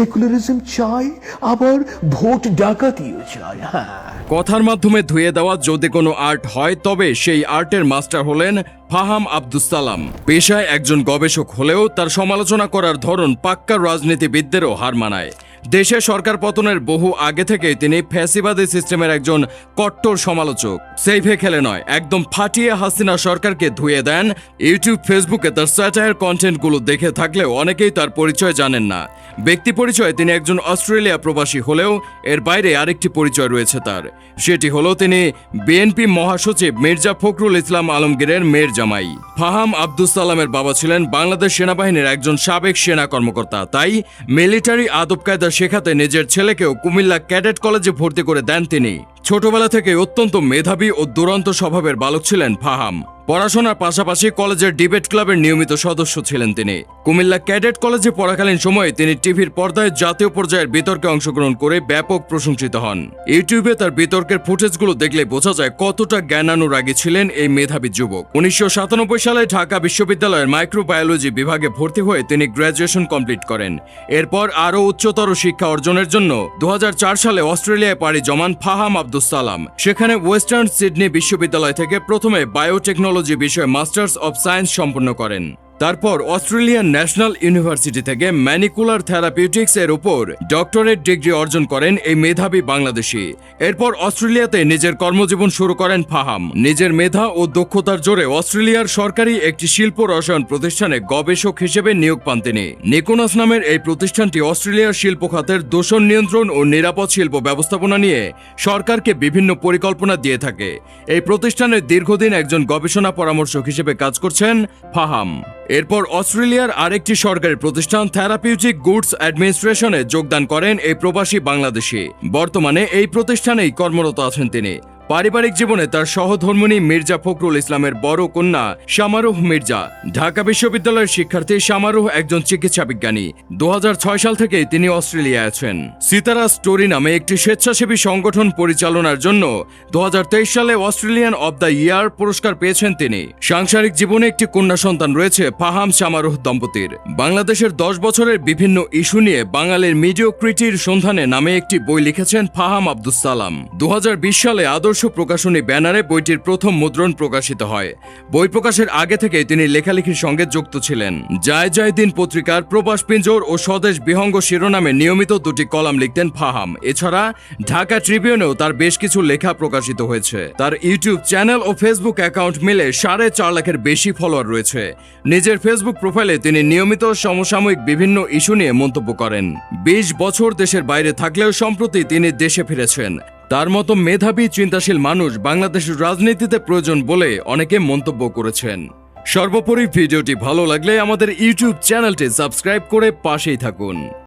Secularism চাই, আবার vote ডাকাতিও চাই। কথার মাধ্যমে ধুয়ে দেওয়া যদি কোনো আর্ট হয়, তবে সেই আর্টের মাস্টার হলেন ফাহাম আব্দুস সালাম। পেশায় একজন গবেষক হলেও তার সমালোচনা করার ধরন পাক্কা রাজনীতিবিদদেরও হার মানায়। দেশে সরকার পতনের বহু আগে থেকেই তিনি ফ্যাসিবাদী সিস্টেমের একজন কট্টর সমালোচক। সেইভে খেলে নয়, একদম ফাটিয়ে হাসিনা সরকারকে ধুয়ে দেন। ইউটিউব, ফেসবুকে তার স্যাটায়ার কন্টেন্টগুলো দেখে থাকলেও অনেকেই তার পরিচয় জানেন না। ব্যক্তি পরিচয়ে তিনি একজন অস্ট্রেলিয়া প্রবাসী হলেও এর বাইরে আরেকটি পরিচয় রয়েছে তার। সেটি হলো তিনি বিএনপি মহাসচিব মির্জা ফখরুল ইসলাম আলমগীরের মেয়ের জামাই। ফাহাম আব্দুস সালামের বাবা ছিলেন বাংলাদেশ সেনাবাহিনীর একজন সাবেক সেনা কর্মকর্তা। তাই মিলিটারি আদব কায়দা শেখাতে নিজের ছেলেকেও কুমিল্লা ক্যাডেট কলেজে ভর্তি করে দেন তিনি। ছোটবেলা থেকে অত্যন্ত মেধাবী ও দুরন্ত স্বভাবের বালক ছিলেন ফাহাম। পড়াশোনার পাশাপাশি কলেজের ডিবেট ক্লাবের নিয়মিত সদস্য ছিলেন তিনি। কুমিল্লা ক্যাডেট কলেজে পড়াকালীন সময়ে তিনি টিভির পর্দায় জাতীয় পর্যায়ের বিতর্কে অংশগ্রহণ করে ব্যাপক প্রশংসিত হন। ইউটিউবে তার বিতর্কের ফুটেজগুলো দেখলে বোঝা যায় কতটা জ্ঞানানুরাগী ছিলেন এই মেধাবী যুবক। উনিশশো সাতানব্বই সালে ঢাকা বিশ্ববিদ্যালয়ের মাইক্রোবায়োলজি বিভাগে ভর্তি হয়ে তিনি গ্র্যাজুয়েশন কমপ্লিট করেন। এরপর আরও উচ্চতর শিক্ষা অর্জনের জন্য দু হাজার চার সালে অস্ট্রেলিয়ায় পাড়ি জমান ফাহাম আব্দুস সালাম। সেখানে ওয়েস্টার্ন সিডনি বিশ্ববিদ্যালয় থেকে প্রথমে বায়োটেকনোলজি বিষয়ে মাস্টার্স অব সায়েন্স সম্পন্ন করেন। তারপর অস্ট্রেলিয়ান ন্যাশনাল ইউনিভার্সিটি থেকে ম্যানিকুলার থেরাপিউটিক্স এর উপর ডক্টরেট ডিগ্রি অর্জন করেন এই মেধাবী বাংলাদেশি। এরপর অস্ট্রেলিয়াতে নিজের কর্মজীবন শুরু করেন ফাহাম। নিজের মেধা ও দক্ষতার জোরে অস্ট্রেলিয়ার সরকারি একটি শিল্প রসায়ন প্রতিষ্ঠানে গবেষক হিসেবে নিয়োগ পান তিনি। নিকোনাস নামের এই প্রতিষ্ঠানটি অস্ট্রেলিয়ার শিল্প খাতের দূষণ নিয়ন্ত্রণ ও নিরাপদ শিল্প ব্যবস্থাপনা নিয়ে সরকারকে বিভিন্ন পরিকল্পনা দিয়ে থাকে। এই প্রতিষ্ঠানের দীর্ঘদিন একজন গবেষণা পরামর্শক হিসেবে কাজ করছেন ফাহাম। এরপর অস্ট্রেলিয়ার আরেকটি সরকারি প্রতিষ্ঠান থেরাপিউটিক গুডস অ্যাডমিনিস্ট্রেশনে যোগদান করেন এই প্রবাসী বাংলাদেশি। বর্তমানে এই প্রতিষ্ঠানেই কর্মরত আছেন তিনি। পারিবারিক জীবনে তার সহধর্মিণী মির্জা ফখরুল ইসলামের বড় কন্যা শামারুহ মির্জা। ঢাকা বিশ্ববিদ্যালয়ের শিক্ষার্থী শামারুহ একজন চিকিৎসা বিজ্ঞানী। দু হাজার ছয় সাল থেকেই তিনি অস্ট্রেলিয়ায় আছেন। সিতারা স্টোরি নামে একটি স্বেচ্ছাসেবী সংগঠন পরিচালনার জন্য দু হাজার তেইশ সালে অস্ট্রেলিয়ান অব দ্য ইয়ার পুরস্কার পেয়েছেন তিনি। সাংসারিক জীবনে একটি কন্যা সন্তান রয়েছে ফাহাম শামারুহ দম্পতির। বাংলাদেশের দশ বছরের বিভিন্ন ইস্যু নিয়ে বাঙালির মিডিওক্রিটির সন্ধানে নামে একটি বই লিখেছেন ফাহাম আব্দুস সালাম। দু হাজার বিশ সালে আদর্শ প্রকাশনী ব্যানারে বইটির প্রথম মুদ্রণ প্রকাশিত হয়। বই প্রকাশের আগে থেকে তিনি লেখালেখির সঙ্গে যুক্ত ছিলেন। জয় জয় দিন পত্রিকার প্রবাস পিঞ্জোর ও স্বদেশ বিহঙ্গ শিরোনামে নিয়মিত দুটি কলাম লিখতেন ফাহাম। এছাড়া ঢাকা ট্রিবিউনেও তার বেশ কিছু লেখা প্রকাশিত হয়েছে। তার ইউটিউব চ্যানেল ও ফেসবুক অ্যাকাউন্ট মিলে সাড়ে চার লাখের বেশি ফলোয়ার রয়েছে। নিজের ফেসবুক প্রোফাইলে তিনি নিয়মিত সমসাময়িক বিভিন্ন ইস্যু নিয়ে মন্তব্য করেন। বিশ বছর দেশের বাইরে থাকলেও সম্প্রতি তিনি দেশে ফিরেছেন। তার মতো মেধাবী, চিন্তাশীল মানুষ বাংলাদেশের রাজনীতিতে প্রয়োজন বলে অনেকে মন্তব্য করেছেন। সর্বোপরি ভিডিওটি ভালো লাগলে আমাদের ইউটিউব চ্যানেলটি সাবস্ক্রাইব করে পাশেই থাকুন।